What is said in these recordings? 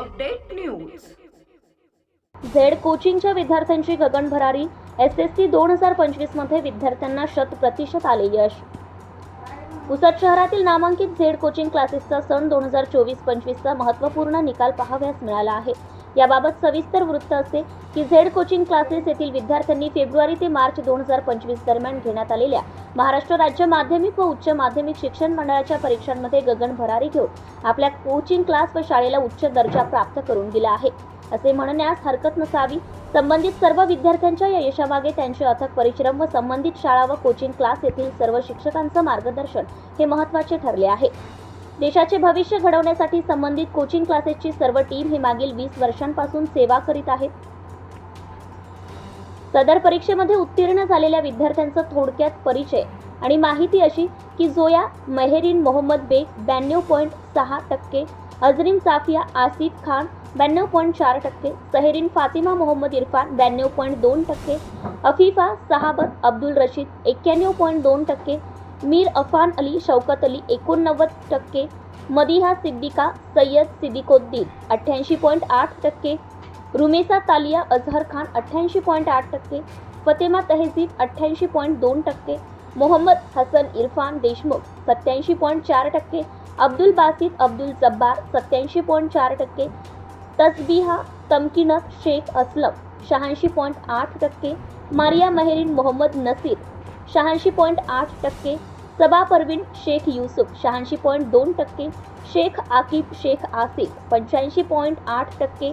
Update news. Z कोचिंगच्या विद्यार्थ्यांची गगन भरारी. S S C दोन हजार पंचवीसमध्ये विद्यार्थ्यांना शत प्रतिशत आले यश. पुसद शहरातील नामांकित झेड कोचिंग क्लासेसचा सन दोन हजार चोवीस पंचवीसचा महत्त्वपूर्ण निकाल पाहाव्यास मिळाला आहे. याबाबत सविस्तर वृत्त असे की झेड कोचिंग क्लासेस येथील विद्यार्थ्यांनी फेब्रुवारी ते मार्च दोन हजार पंचवीस दरम्यान घेण्यात आलेल्या महाराष्ट्र राज्य माध्यमिक व उच्च माध्यमिक शिक्षण मंडळाच्या परीक्षांमध्ये गगन भरारी घेऊन आपल्या कोचिंग क्लास व शाळेला उच्च दर्जा प्राप्त करून दिला आहे. असे म्हणण्यास हरकत नसावी संबंधित सर्व विद्यार्थ्यांच्या या यशामागे त्यांचे अथक परिश्रम व संबंधित शाळा व कोचिंग क्लास येथील सर्व शिक्षकांचं मार्गदर्शन हे महत्त्वाचे ठरले आहे. देशाचे भविष्य घडवण्यासाठी संबंधित कोचिंग क्लासेसची सर्व टीम ही मागील वीस वर्षांपासून सेवा करीत आहेत. सदर परीक्षेमध्ये उत्तीर्ण झालेल्या विद्यार्थ्यांचा थोडक्यात परिचय आणि माहिती अशी की जोया मेहरीन मोहम्मद बेग ब्याण्णव पॉईंट सहा टक्के अजरीन साफिया आसिफ खान ब्याण्णव पॉईंट चार टक्के सहेरीन फातिमा मोहम्मद इरफान ब्याण्णव पॉईंट दोन टक्के अफिफा सहाबत अब्दुल रशीद एक्क्याण्णव पॉईंट दोन टक्के मीर अफान अली शौकत अली एकोणनव्वद टक्के मदिहा सिद्दिका सय्यद सिद्दिकोद्दीन अठ्ठ्याऐंशी पॉईंट आठ टक्के रुमेसा तालिया अझहर खान अठ्ठ्याऐंशी पॉईंट आठ टक्के फतेमा तहजीब अठ्ठ्याऐंशी पॉईंट दोन टक्के मोहम्मद हसन इरफान देशमुख सत्याऐंशी पॉईंट चार टक्के अब्दुल बासित अब्दुल जब्बार सत्याऐंशी पॉईंट चार टक्के तसबिहा तमकिनत शेख असलम शहाऐंशी पॉईंट आठ टक्के मारिया महेरीन मोहम्मद नसीर शहाऐंशी पॉईंट आठ टक्के सबा परवीन शेख युसुफ शहाऐंशी पॉईंट दोन टक्के शेख आकिब शेख आसिफ पंच्याऐंशी पॉईंट आठ टक्के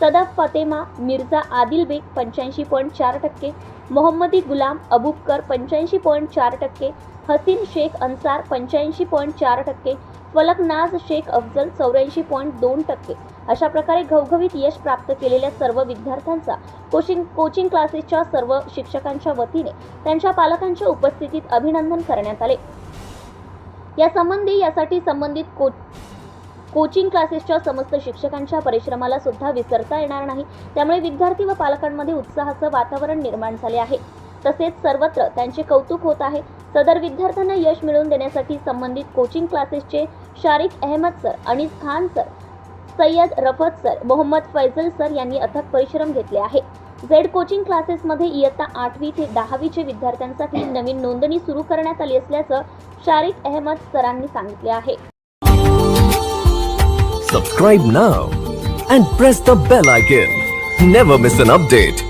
सदफ फतेमा मिर्झा आदिल बेग पंच्याऐंशी पॉईंट चार टक्के मोहम्मदी गुलाम अबुबकर पंच्याऐंशी पॉईंट चार टक्के हसीन शेख अन्सार पंच्याऐंशी पॉईंट चार टक्के फलकनाज शेख अफजल चौऱ्याऐंशी पॉईंट दोन टक्के. अशा प्रकारे घवघवीत यश प्राप्त केलेल्या सर्व विद्यार्थ्यांचा कोचिंग कोचिंग क्लासेसच्या सर्व शिक्षकांच्या वतीने त्यांच्या पालकांच्या उपस्थितीत अभिनंदन करण्यात आले. यासंबंधी यासाठी संबंधित को कोचिंग क्लासेसच्या समस्त शिक्षकांच्या परिश्रमाला सुद्धा विसरता येणार नाही. त्यामुळे विद्यार्थी व पालकांमध्ये उत्साहाचं वातावरण निर्माण झाले आहे. तसेच सर्वत्र त्यांचे कौतुक होत आहे. सदर विद्यार्थ्यांना यश मिळवून देण्यासाठी संबंधित कोचिंग क्लासेसचे Sharique Ahmad sir Anis Khan sir Sayyed Rafat sir Mohammad Faizal sir यांनी अथक परिश्रम घेतले आहे. झेड कोचिंग क्लासेसमध्ये इयत्ता आठवी ते दहावीचे विद्यार्थ्यांसाठी नवीन नोंदणी सुरू करण्यात आली असल्याचं शारिक अहमद सरांनी सांगितले आहे. Subscribe now and press the bell icon never miss an update